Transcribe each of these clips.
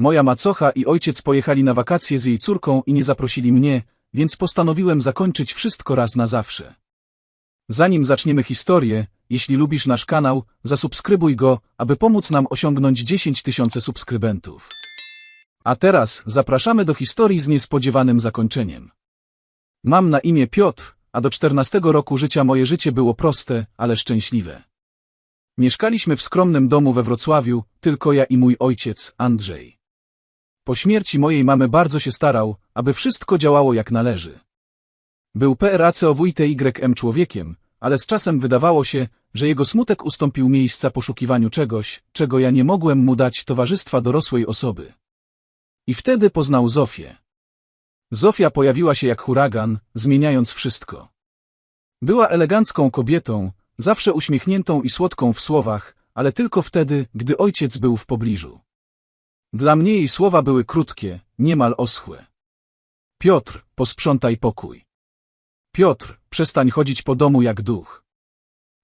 Moja macocha i ojciec pojechali na wakacje z jej córką i nie zaprosili mnie, więc postanowiłem zakończyć wszystko raz na zawsze. Zanim zaczniemy historię, jeśli lubisz nasz kanał, zasubskrybuj go, aby pomóc nam osiągnąć 10 tysięcy subskrybentów. A teraz zapraszamy do historii z niespodziewanym zakończeniem. Mam na imię Piotr, a do 14 roku życia moje życie było proste, ale szczęśliwe. Mieszkaliśmy w skromnym domu we Wrocławiu, tylko ja i mój ojciec, Andrzej. Po śmierci mojej mamy bardzo się starał, aby wszystko działało jak należy. Był PRACOWTYM człowiekiem, ale z czasem wydawało się, że jego smutek ustąpił miejsca poszukiwaniu czegoś, czego ja nie mogłem mu dać towarzystwa dorosłej osoby. I wtedy poznał Zofię. Zofia pojawiła się jak huragan, zmieniając wszystko. Była elegancką kobietą, zawsze uśmiechniętą i słodką w słowach, ale tylko wtedy, gdy ojciec był w pobliżu. Dla mnie jej słowa były krótkie, niemal oschłe. Piotr, posprzątaj pokój. Piotr, przestań chodzić po domu jak duch.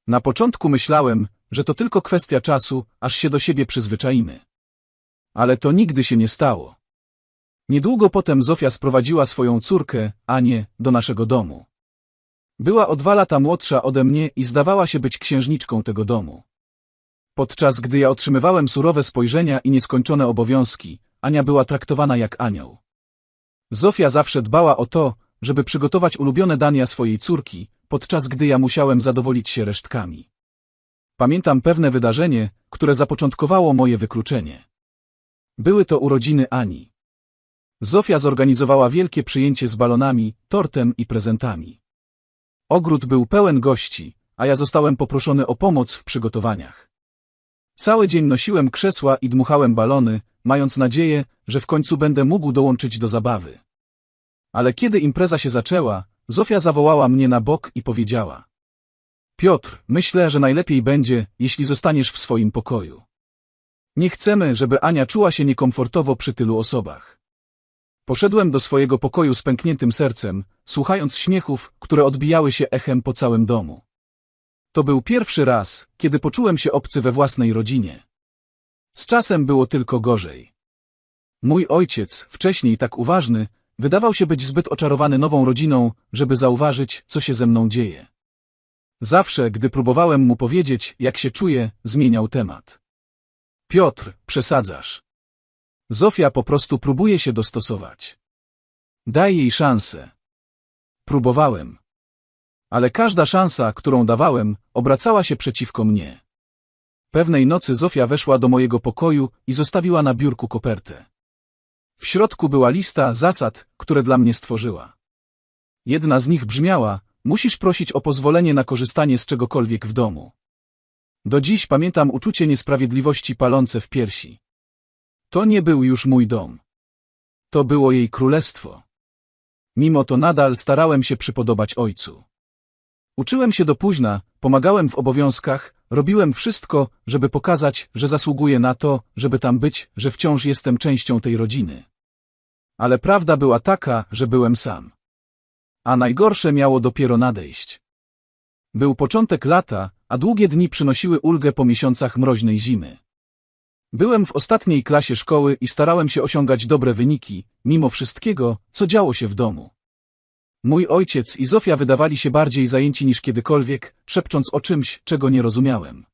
Na początku myślałem, że to tylko kwestia czasu, aż się do siebie przyzwyczaimy. Ale to nigdy się nie stało. Niedługo potem Zofia sprowadziła swoją córkę, Anię, do naszego domu. Była o dwa lata młodsza ode mnie i zdawała się być księżniczką tego domu. Podczas gdy ja otrzymywałem surowe spojrzenia i nieskończone obowiązki, Ania była traktowana jak anioł. Zofia zawsze dbała o to, żeby przygotować ulubione dania swojej córki, podczas gdy ja musiałem zadowolić się resztkami. Pamiętam pewne wydarzenie, które zapoczątkowało moje wykluczenie. Były to urodziny Ani. Zofia zorganizowała wielkie przyjęcie z balonami, tortem i prezentami. Ogród był pełen gości, a ja zostałem poproszony o pomoc w przygotowaniach. Cały dzień nosiłem krzesła i dmuchałem balony, mając nadzieję, że w końcu będę mógł dołączyć do zabawy. Ale kiedy impreza się zaczęła, Zofia zawołała mnie na bok i powiedziała. Piotr, myślę, że najlepiej będzie, jeśli zostaniesz w swoim pokoju. Nie chcemy, żeby Ania czuła się niekomfortowo przy tylu osobach. Poszedłem do swojego pokoju z pękniętym sercem, słuchając śmiechów, które odbijały się echem po całym domu. To był pierwszy raz, kiedy poczułem się obcy we własnej rodzinie. Z czasem było tylko gorzej. Mój ojciec, wcześniej tak uważny, wydawał się być zbyt oczarowany nową rodziną, żeby zauważyć, co się ze mną dzieje. Zawsze, gdy próbowałem mu powiedzieć, jak się czuję, zmieniał temat. Piotr, przesadzasz. Zofia po prostu próbuje się dostosować. Daj jej szansę. Próbowałem. Ale każda szansa, którą dawałem, obracała się przeciwko mnie. Pewnej nocy Zofia weszła do mojego pokoju i zostawiła na biurku kopertę. W środku była lista zasad, które dla mnie stworzyła. Jedna z nich brzmiała, musisz prosić o pozwolenie na korzystanie z czegokolwiek w domu. Do dziś pamiętam uczucie niesprawiedliwości palące w piersi. To nie był już mój dom. To było jej królestwo. Mimo to nadal starałem się przypodobać ojcu. Uczyłem się do późna, pomagałem w obowiązkach, robiłem wszystko, żeby pokazać, że zasługuję na to, żeby tam być, że wciąż jestem częścią tej rodziny. Ale prawda była taka, że byłem sam. A najgorsze miało dopiero nadejść. Był początek lata, a długie dni przynosiły ulgę po miesiącach mroźnej zimy. Byłem w ostatniej klasie szkoły i starałem się osiągać dobre wyniki, mimo wszystkiego, co działo się w domu. Mój ojciec i Zofia wydawali się bardziej zajęci niż kiedykolwiek, szepcząc o czymś, czego nie rozumiałem.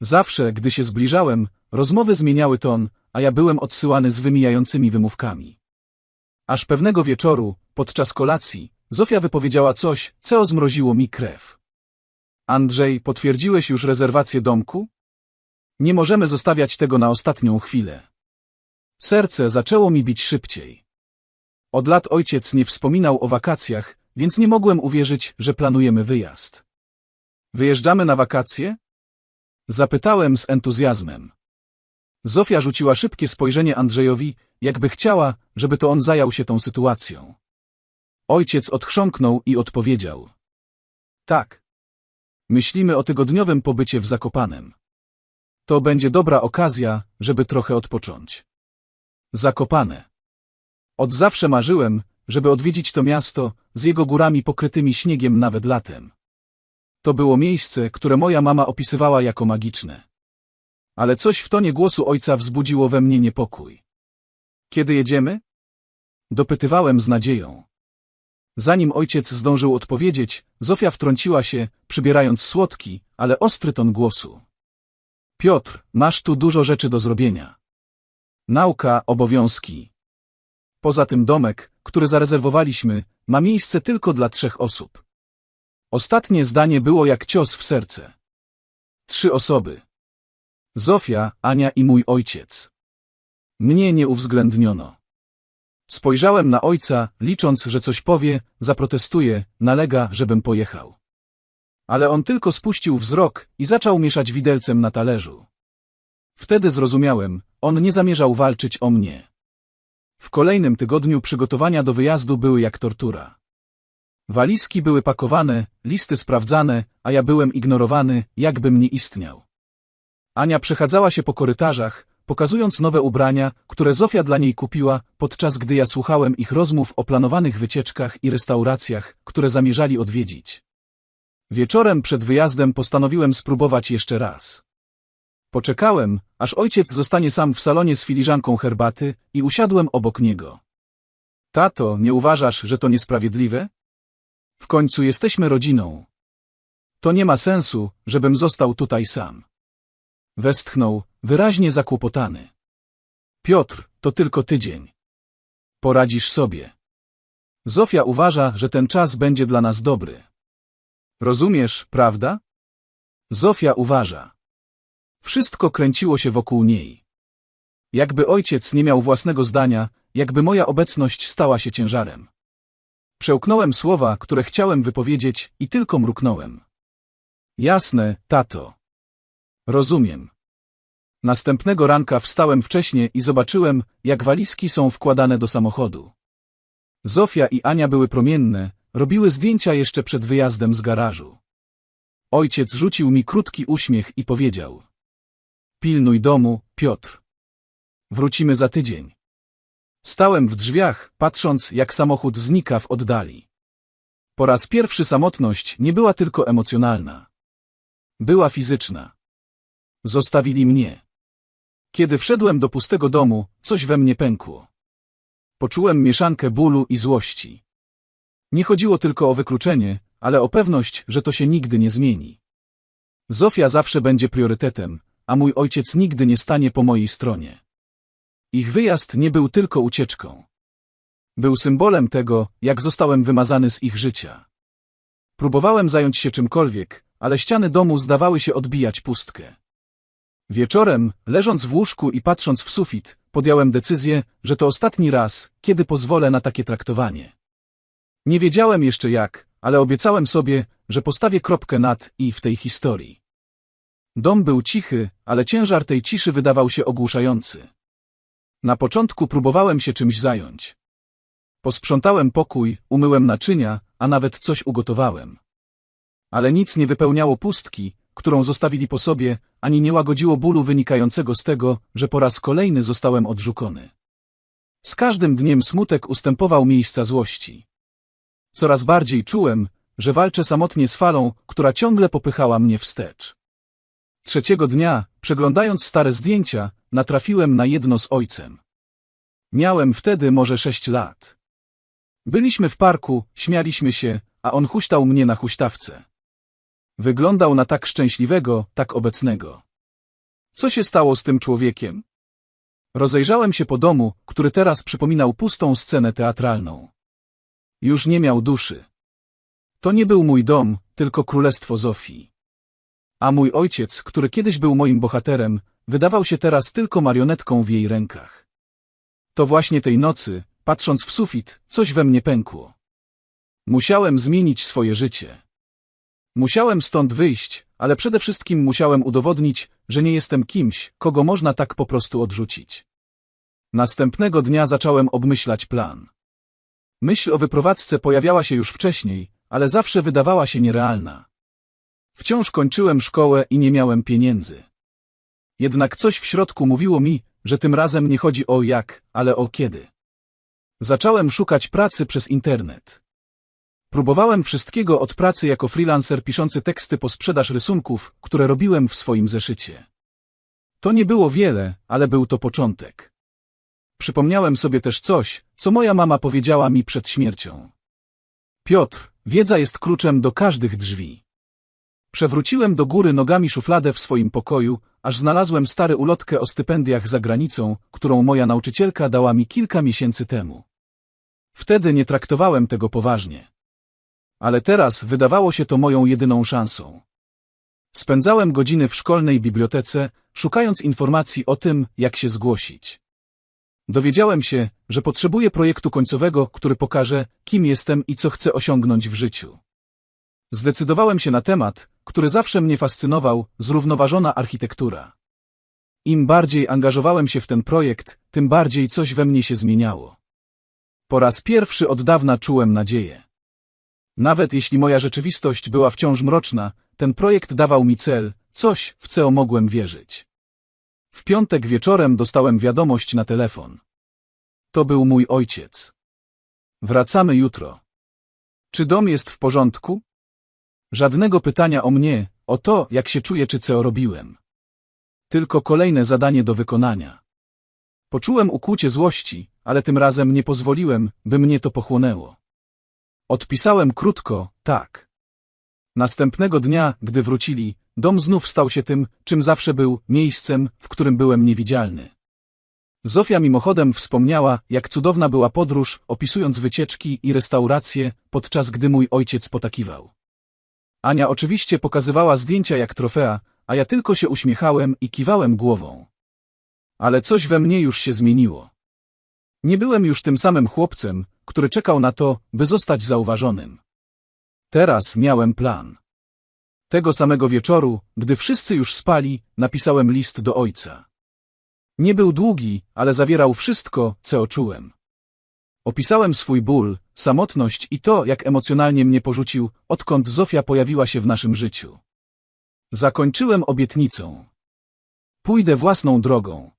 Zawsze, gdy się zbliżałem, rozmowy zmieniały ton, a ja byłem odsyłany z wymijającymi wymówkami. Aż pewnego wieczoru, podczas kolacji, Zofia wypowiedziała coś, co zmroziło mi krew. Andrzej, potwierdziłeś już rezerwację domku? Nie możemy zostawiać tego na ostatnią chwilę. Serce zaczęło mi bić szybciej. Od lat ojciec nie wspominał o wakacjach, więc nie mogłem uwierzyć, że planujemy wyjazd. Wyjeżdżamy na wakacje? Zapytałem z entuzjazmem. Zofia rzuciła szybkie spojrzenie Andrzejowi, jakby chciała, żeby to on zajął się tą sytuacją. Ojciec odchrząknął i odpowiedział. Tak. Myślimy o tygodniowym pobycie w Zakopanem. To będzie dobra okazja, żeby trochę odpocząć. Zakopane. Od zawsze marzyłem, żeby odwiedzić to miasto z jego górami pokrytymi śniegiem nawet latem. To było miejsce, które moja mama opisywała jako magiczne. Ale coś w tonie głosu ojca wzbudziło we mnie niepokój. Kiedy jedziemy? Dopytywałem z nadzieją. Zanim ojciec zdążył odpowiedzieć, Zofia wtrąciła się, przybierając słodki, ale ostry ton głosu. Piotr, masz tu dużo rzeczy do zrobienia. Nauka, obowiązki. Poza tym domek, który zarezerwowaliśmy, ma miejsce tylko dla trzech osób. Ostatnie zdanie było jak cios w serce. Trzy osoby. Zofia, Ania i mój ojciec. Mnie nie uwzględniono. Spojrzałem na ojca, licząc, że coś powie, zaprotestuje, nalega, żebym pojechał. Ale on tylko spuścił wzrok i zaczął mieszać widelcem na talerzu. Wtedy zrozumiałem, on nie zamierzał walczyć o mnie. W kolejnym tygodniu przygotowania do wyjazdu były jak tortura. Walizki były pakowane, listy sprawdzane, a ja byłem ignorowany, jakbym nie istniał. Ania przechadzała się po korytarzach, pokazując nowe ubrania, które Zofia dla niej kupiła, podczas gdy ja słuchałem ich rozmów o planowanych wycieczkach i restauracjach, które zamierzali odwiedzić. Wieczorem przed wyjazdem postanowiłem spróbować jeszcze raz. Poczekałem, aż ojciec zostanie sam w salonie z filiżanką herbaty i usiadłem obok niego. Tato, nie uważasz, że to niesprawiedliwe? W końcu jesteśmy rodziną. To nie ma sensu, żebym został tutaj sam. Westchnął, wyraźnie zakłopotany. Piotr, to tylko tydzień. Poradzisz sobie. Zofia uważa, że ten czas będzie dla nas dobry. Rozumiesz, prawda? Zofia uważa. Wszystko kręciło się wokół niej. Jakby ojciec nie miał własnego zdania, jakby moja obecność stała się ciężarem. Przełknąłem słowa, które chciałem wypowiedzieć i tylko mruknąłem. Jasne, tato. Rozumiem. Następnego ranka wstałem wcześnie i zobaczyłem, jak walizki są wkładane do samochodu. Zofia i Ania były promienne, robiły zdjęcia jeszcze przed wyjazdem z garażu. Ojciec rzucił mi krótki uśmiech i powiedział. Pilnuj domu, Piotr. Wrócimy za tydzień. Stałem w drzwiach, patrząc, jak samochód znika w oddali. Po raz pierwszy samotność nie była tylko emocjonalna. Była fizyczna. Zostawili mnie. Kiedy wszedłem do pustego domu, coś we mnie pękło. Poczułem mieszankę bólu i złości. Nie chodziło tylko o wykluczenie, ale o pewność, że to się nigdy nie zmieni. Zofia zawsze będzie priorytetem, a mój ojciec nigdy nie stanie po mojej stronie. Ich wyjazd nie był tylko ucieczką. Był symbolem tego, jak zostałem wymazany z ich życia. Próbowałem zająć się czymkolwiek, ale ściany domu zdawały się odbijać pustkę. Wieczorem, leżąc w łóżku i patrząc w sufit, podjąłem decyzję, że to ostatni raz, kiedy pozwolę na takie traktowanie. Nie wiedziałem jeszcze jak, ale obiecałem sobie, że postawię kropkę nad i w tej historii. Dom był cichy, ale ciężar tej ciszy wydawał się ogłuszający. Na początku próbowałem się czymś zająć. Posprzątałem pokój, umyłem naczynia, a nawet coś ugotowałem. Ale nic nie wypełniało pustki, którą zostawili po sobie, ani nie łagodziło bólu wynikającego z tego, że po raz kolejny zostałem odrzucony. Z każdym dniem smutek ustępował miejsca złości. Coraz bardziej czułem, że walczę samotnie z falą, która ciągle popychała mnie wstecz. Trzeciego dnia, przeglądając stare zdjęcia, natrafiłem na jedno z ojcem. Miałem wtedy może sześć lat. Byliśmy w parku, śmialiśmy się, a on huśtał mnie na huśtawce. Wyglądał na tak szczęśliwego, tak obecnego. Co się stało z tym człowiekiem? Rozejrzałem się po domu, który teraz przypominał pustą scenę teatralną. Już nie miał duszy. To nie był mój dom, tylko królestwo Zofii. A mój ojciec, który kiedyś był moim bohaterem, wydawał się teraz tylko marionetką w jej rękach. To właśnie tej nocy, patrząc w sufit, coś we mnie pękło. Musiałem zmienić swoje życie. Musiałem stąd wyjść, ale przede wszystkim musiałem udowodnić, że nie jestem kimś, kogo można tak po prostu odrzucić. Następnego dnia zacząłem obmyślać plan. Myśl o wyprowadzce pojawiała się już wcześniej, ale zawsze wydawała się nierealna. Wciąż kończyłem szkołę i nie miałem pieniędzy. Jednak coś w środku mówiło mi, że tym razem nie chodzi o jak, ale o kiedy. Zacząłem szukać pracy przez internet. Próbowałem wszystkiego od pracy jako freelancer piszący teksty po sprzedaż rysunków, które robiłem w swoim zeszycie. To nie było wiele, ale był to początek. Przypomniałem sobie też coś, co moja mama powiedziała mi przed śmiercią. Piotr, wiedza jest kluczem do każdych drzwi. Przewróciłem do góry nogami szufladę w swoim pokoju, aż znalazłem stare ulotkę o stypendiach za granicą, którą moja nauczycielka dała mi kilka miesięcy temu. Wtedy nie traktowałem tego poważnie. Ale teraz wydawało się to moją jedyną szansą. Spędzałem godziny w szkolnej bibliotece, szukając informacji o tym, jak się zgłosić. Dowiedziałem się, że potrzebuję projektu końcowego, który pokaże, kim jestem i co chcę osiągnąć w życiu. Zdecydowałem się na temat, który zawsze mnie fascynował, zrównoważona architektura. Im bardziej angażowałem się w ten projekt, tym bardziej coś we mnie się zmieniało. Po raz pierwszy od dawna czułem nadzieję. Nawet jeśli moja rzeczywistość była wciąż mroczna, ten projekt dawał mi cel, coś, w co mogłem wierzyć. W piątek wieczorem dostałem wiadomość na telefon. To był mój ojciec. Wracamy jutro. Czy dom jest w porządku? Żadnego pytania o mnie, o to, jak się czuję czy co robiłem. Tylko kolejne zadanie do wykonania. Poczułem ukłucie złości, ale tym razem nie pozwoliłem, by mnie to pochłonęło. Odpisałem krótko, tak. Następnego dnia, gdy wrócili, dom znów stał się tym, czym zawsze był, miejscem, w którym byłem niewidzialny. Zofia mimochodem wspomniała, jak cudowna była podróż, opisując wycieczki i restauracje, podczas gdy mój ojciec potakiwał. Ania oczywiście pokazywała zdjęcia jak trofea, a ja tylko się uśmiechałem i kiwałem głową. Ale coś we mnie już się zmieniło. Nie byłem już tym samym chłopcem, który czekał na to, by zostać zauważonym. Teraz miałem plan. Tego samego wieczoru, gdy wszyscy już spali, napisałem list do ojca. Nie był długi, ale zawierał wszystko, co czułem. Opisałem swój ból, samotność i to, jak emocjonalnie mnie porzucił, odkąd Zofia pojawiła się w naszym życiu. Zakończyłem obietnicą. Pójdę własną drogą.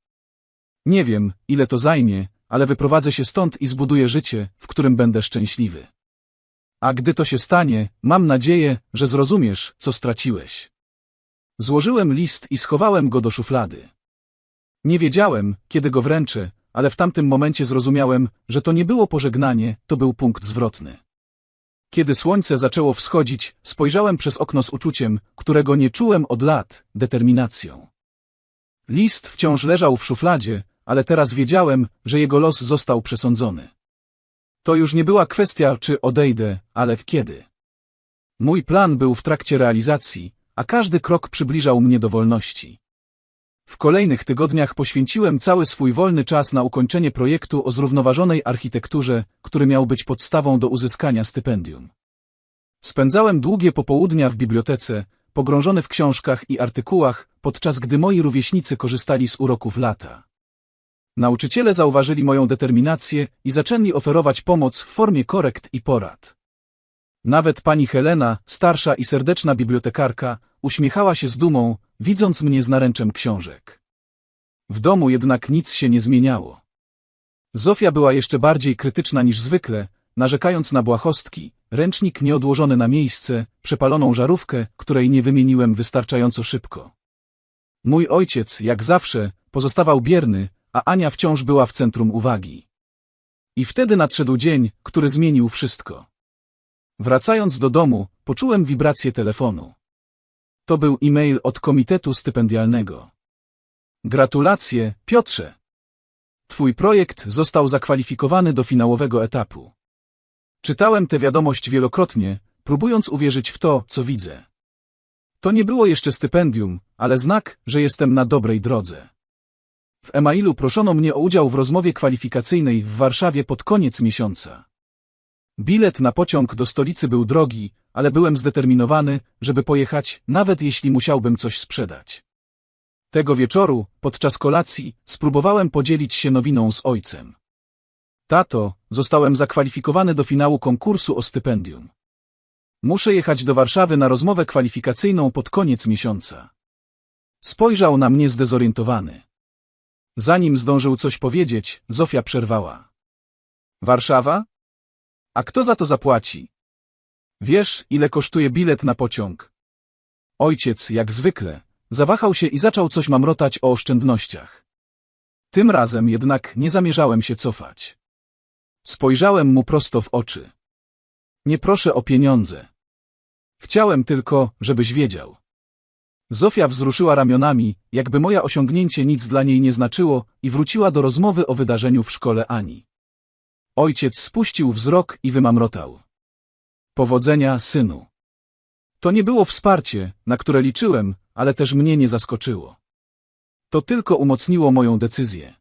Nie wiem, ile to zajmie, ale wyprowadzę się stąd i zbuduję życie, w którym będę szczęśliwy. A gdy to się stanie, mam nadzieję, że zrozumiesz, co straciłeś. Złożyłem list i schowałem go do szuflady. Nie wiedziałem, kiedy go wręczę, ale w tamtym momencie zrozumiałem, że to nie było pożegnanie, to był punkt zwrotny. Kiedy słońce zaczęło wschodzić, spojrzałem przez okno z uczuciem, którego nie czułem od lat, determinacją. List wciąż leżał w szufladzie, ale teraz wiedziałem, że jego los został przesądzony. To już nie była kwestia, czy odejdę, ale kiedy. Mój plan był w trakcie realizacji, a każdy krok przybliżał mnie do wolności. W kolejnych tygodniach poświęciłem cały swój wolny czas na ukończenie projektu o zrównoważonej architekturze, który miał być podstawą do uzyskania stypendium. Spędzałem długie popołudnia w bibliotece, pogrążony w książkach i artykułach, podczas gdy moi rówieśnicy korzystali z uroków lata. Nauczyciele zauważyli moją determinację i zaczęli oferować pomoc w formie korekt i porad. Nawet pani Helena, starsza i serdeczna bibliotekarka, uśmiechała się z dumą, widząc mnie z naręczem książek. W domu jednak nic się nie zmieniało. Zofia była jeszcze bardziej krytyczna niż zwykle, narzekając na błahostki, ręcznik nieodłożony na miejsce, przepaloną żarówkę, której nie wymieniłem wystarczająco szybko. Mój ojciec, jak zawsze, pozostawał bierny, a Ania wciąż była w centrum uwagi. I wtedy nadszedł dzień, który zmienił wszystko. Wracając do domu, poczułem wibrację telefonu. To był e-mail od komitetu stypendialnego. Gratulacje, Piotrze! Twój projekt został zakwalifikowany do finałowego etapu. Czytałem tę wiadomość wielokrotnie, próbując uwierzyć w to, co widzę. To nie było jeszcze stypendium, ale znak, że jestem na dobrej drodze. W e-mailu proszono mnie o udział w rozmowie kwalifikacyjnej w Warszawie pod koniec miesiąca. Bilet na pociąg do stolicy był drogi, ale byłem zdeterminowany, żeby pojechać, nawet jeśli musiałbym coś sprzedać. Tego wieczoru, podczas kolacji, spróbowałem podzielić się nowiną z ojcem. Tato, zostałem zakwalifikowany do finału konkursu o stypendium. Muszę jechać do Warszawy na rozmowę kwalifikacyjną pod koniec miesiąca. Spojrzał na mnie zdezorientowany. Zanim zdążył coś powiedzieć, Zofia przerwała. Warszawa? A kto za to zapłaci? Wiesz, ile kosztuje bilet na pociąg? Ojciec, jak zwykle, zawahał się i zaczął coś mamrotać o oszczędnościach. Tym razem jednak nie zamierzałem się cofać. Spojrzałem mu prosto w oczy. Nie proszę o pieniądze. Chciałem tylko, żebyś wiedział. Zofia wzruszyła ramionami, jakby moje osiągnięcie nic dla niej nie znaczyło i wróciła do rozmowy o wydarzeniu w szkole Ani. Ojciec spuścił wzrok i wymamrotał. Powodzenia, synu. To nie było wsparcie, na które liczyłem, ale też mnie nie zaskoczyło. To tylko umocniło moją decyzję.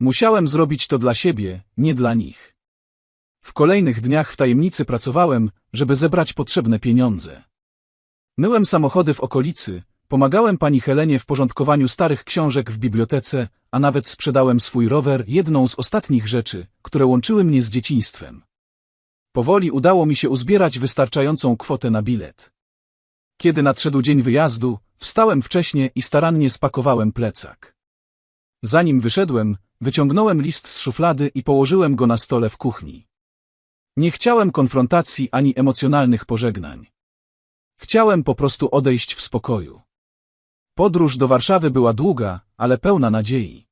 Musiałem zrobić to dla siebie, nie dla nich. W kolejnych dniach w tajemnicy pracowałem, żeby zebrać potrzebne pieniądze. Myłem samochody w okolicy, pomagałem pani Helenie w porządkowaniu starych książek w bibliotece, a nawet sprzedałem swój rower, jedną z ostatnich rzeczy, które łączyły mnie z dzieciństwem. Powoli udało mi się uzbierać wystarczającą kwotę na bilet. Kiedy nadszedł dzień wyjazdu, wstałem wcześnie i starannie spakowałem plecak. Zanim wyszedłem, wyciągnąłem list z szuflady i położyłem go na stole w kuchni. Nie chciałem konfrontacji ani emocjonalnych pożegnań. Chciałem po prostu odejść w spokoju. Podróż do Warszawy była długa, ale pełna nadziei.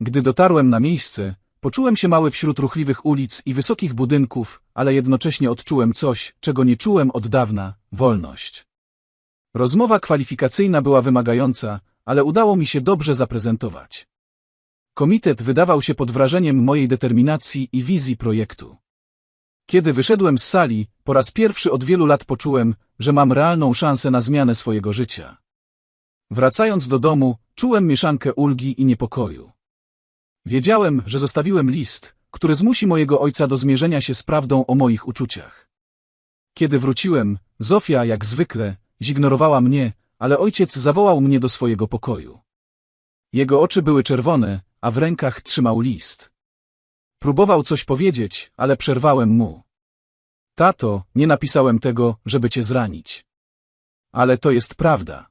Gdy dotarłem na miejsce, poczułem się mały wśród ruchliwych ulic i wysokich budynków, ale jednocześnie odczułem coś, czego nie czułem od dawna – wolność. Rozmowa kwalifikacyjna była wymagająca, ale udało mi się dobrze zaprezentować. Komitet wydawał się pod wrażeniem mojej determinacji i wizji projektu. Kiedy wyszedłem z sali, po raz pierwszy od wielu lat poczułem, że mam realną szansę na zmianę swojego życia. Wracając do domu, czułem mieszankę ulgi i niepokoju. Wiedziałem, że zostawiłem list, który zmusi mojego ojca do zmierzenia się z prawdą o moich uczuciach. Kiedy wróciłem, Zofia, jak zwykle, zignorowała mnie, ale ojciec zawołał mnie do swojego pokoju. Jego oczy były czerwone, a w rękach trzymał list. Próbował coś powiedzieć, ale przerwałem mu. Tato, nie napisałem tego, żeby cię zranić. Ale to jest prawda.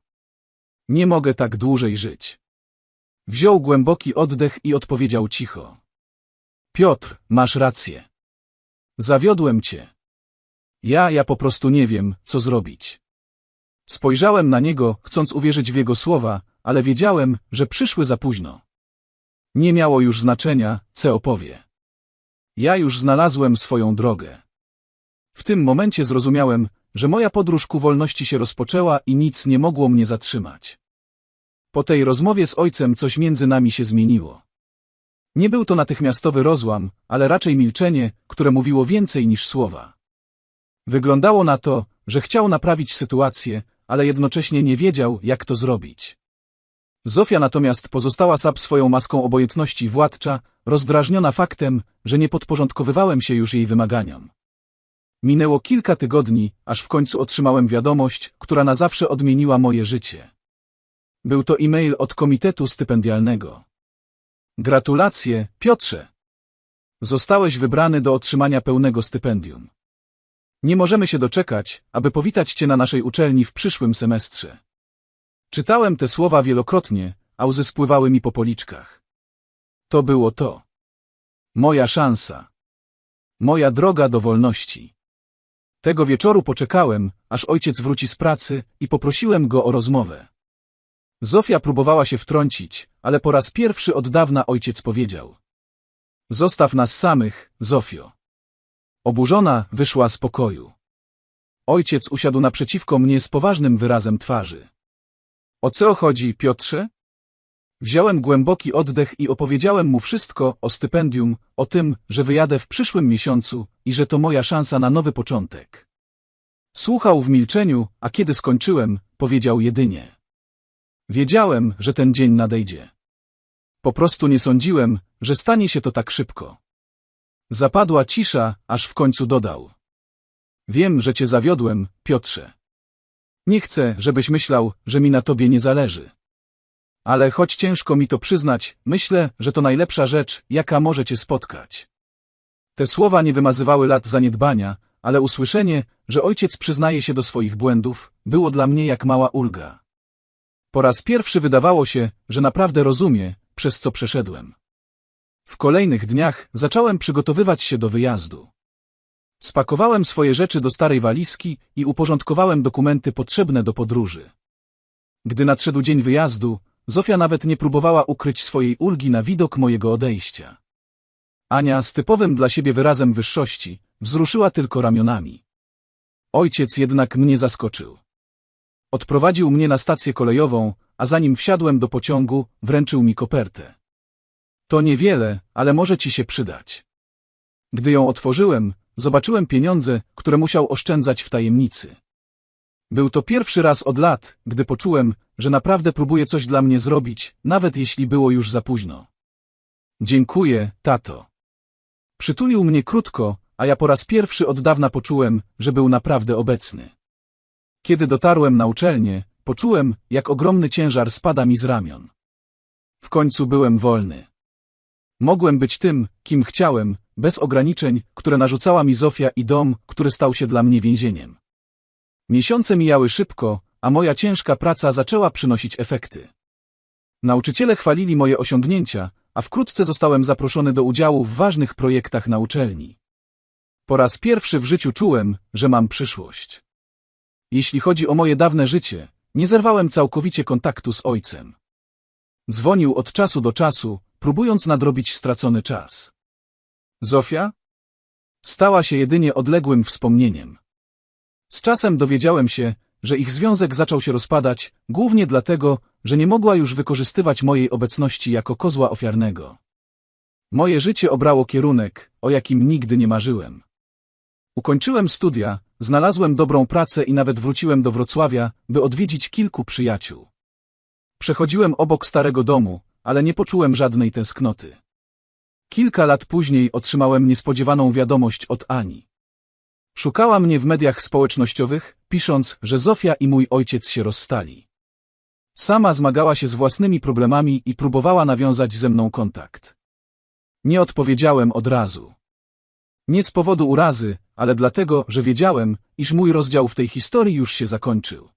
Nie mogę tak dłużej żyć. Wziął głęboki oddech i odpowiedział cicho. Piotr, masz rację. Zawiodłem cię. Ja, ja po prostu nie wiem, co zrobić. Spojrzałem na niego, chcąc uwierzyć w jego słowa, ale wiedziałem, że przyszły za późno. Nie miało już znaczenia, co opowie. Ja już znalazłem swoją drogę. W tym momencie zrozumiałem, że moja podróż ku wolności się rozpoczęła i nic nie mogło mnie zatrzymać. Po tej rozmowie z ojcem coś między nami się zmieniło. Nie był to natychmiastowy rozłam, ale raczej milczenie, które mówiło więcej niż słowa. Wyglądało na to, że chciał naprawić sytuację, ale jednocześnie nie wiedział, jak to zrobić. Zofia natomiast pozostała sab swoją maską obojętności władcza, rozdrażniona faktem, że nie podporządkowywałem się już jej wymaganiom. Minęło kilka tygodni, aż w końcu otrzymałem wiadomość, która na zawsze odmieniła moje życie. Był to e-mail od komitetu stypendialnego. Gratulacje, Piotrze! Zostałeś wybrany do otrzymania pełnego stypendium. Nie możemy się doczekać, aby powitać Cię na naszej uczelni w przyszłym semestrze. Czytałem te słowa wielokrotnie, a łzy spływały mi po policzkach. To było to. Moja szansa. Moja droga do wolności. Tego wieczoru poczekałem, aż ojciec wróci z pracy i poprosiłem go o rozmowę. Zofia próbowała się wtrącić, ale po raz pierwszy od dawna ojciec powiedział. Zostaw nas samych, Zofio. Oburzona wyszła z pokoju. Ojciec usiadł naprzeciwko mnie z poważnym wyrazem twarzy. O co chodzi, Piotrze? Wziąłem głęboki oddech i opowiedziałem mu wszystko o stypendium, o tym, że wyjadę w przyszłym miesiącu i że to moja szansa na nowy początek. Słuchał w milczeniu, a kiedy skończyłem, powiedział jedynie. Wiedziałem, że ten dzień nadejdzie. Po prostu nie sądziłem, że stanie się to tak szybko. Zapadła cisza, aż w końcu dodał. Wiem, że cię zawiodłem, Piotrze. Nie chcę, żebyś myślał, że mi na tobie nie zależy. Ale choć ciężko mi to przyznać, myślę, że to najlepsza rzecz, jaka może cię spotkać. Te słowa nie wymazywały lat zaniedbania, ale usłyszenie, że ojciec przyznaje się do swoich błędów, było dla mnie jak mała ulga. Po raz pierwszy wydawało się, że naprawdę rozumie, przez co przeszedłem. W kolejnych dniach zacząłem przygotowywać się do wyjazdu. Spakowałem swoje rzeczy do starej walizki i uporządkowałem dokumenty potrzebne do podróży. Gdy nadszedł dzień wyjazdu, Zofia nawet nie próbowała ukryć swojej ulgi na widok mojego odejścia. Ania z typowym dla siebie wyrazem wyższości wzruszyła tylko ramionami. Ojciec jednak mnie zaskoczył. Odprowadził mnie na stację kolejową, a zanim wsiadłem do pociągu, wręczył mi kopertę. To niewiele, ale może ci się przydać. Gdy ją otworzyłem, zobaczyłem pieniądze, które musiał oszczędzać w tajemnicy. Był to pierwszy raz od lat, gdy poczułem, że naprawdę próbuje coś dla mnie zrobić, nawet jeśli było już za późno. Dziękuję, tato. Przytulił mnie krótko, a ja po raz pierwszy od dawna poczułem, że był naprawdę obecny. Kiedy dotarłem na uczelnię, poczułem, jak ogromny ciężar spada mi z ramion. W końcu byłem wolny. Mogłem być tym, kim chciałem, bez ograniczeń, które narzucała mi Zofia i dom, który stał się dla mnie więzieniem. Miesiące mijały szybko, a moja ciężka praca zaczęła przynosić efekty. Nauczyciele chwalili moje osiągnięcia, a wkrótce zostałem zaproszony do udziału w ważnych projektach na uczelni. Po raz pierwszy w życiu czułem, że mam przyszłość. Jeśli chodzi o moje dawne życie, nie zerwałem całkowicie kontaktu z ojcem. Dzwonił od czasu do czasu, próbując nadrobić stracony czas. Zofia? Stała się jedynie odległym wspomnieniem. Z czasem dowiedziałem się, że ich związek zaczął się rozpadać, głównie dlatego, że nie mogła już wykorzystywać mojej obecności jako kozła ofiarnego. Moje życie obrało kierunek, o jakim nigdy nie marzyłem. Ukończyłem studia, znalazłem dobrą pracę i nawet wróciłem do Wrocławia, by odwiedzić kilku przyjaciół. Przechodziłem obok starego domu, ale nie poczułem żadnej tęsknoty. Kilka lat później otrzymałem niespodziewaną wiadomość od Ani. Szukała mnie w mediach społecznościowych, pisząc, że Zofia i mój ojciec się rozstali. Sama zmagała się z własnymi problemami i próbowała nawiązać ze mną kontakt. Nie odpowiedziałem od razu. Nie z powodu urazy, ale dlatego, że wiedziałem, iż mój rozdział w tej historii już się zakończył.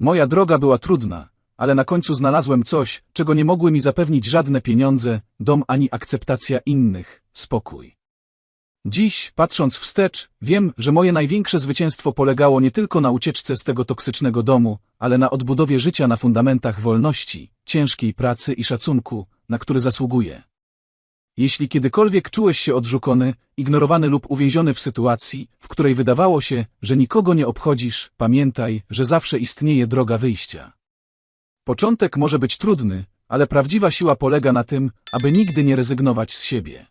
Moja droga była trudna, ale na końcu znalazłem coś, czego nie mogły mi zapewnić żadne pieniądze, dom ani akceptacja innych, spokój. Dziś, patrząc wstecz, wiem, że moje największe zwycięstwo polegało nie tylko na ucieczce z tego toksycznego domu, ale na odbudowie życia na fundamentach wolności, ciężkiej pracy i szacunku, na który zasługuję. Jeśli kiedykolwiek czułeś się odrzucony, ignorowany lub uwięziony w sytuacji, w której wydawało się, że nikogo nie obchodzisz, pamiętaj, że zawsze istnieje droga wyjścia. Początek może być trudny, ale prawdziwa siła polega na tym, aby nigdy nie rezygnować z siebie.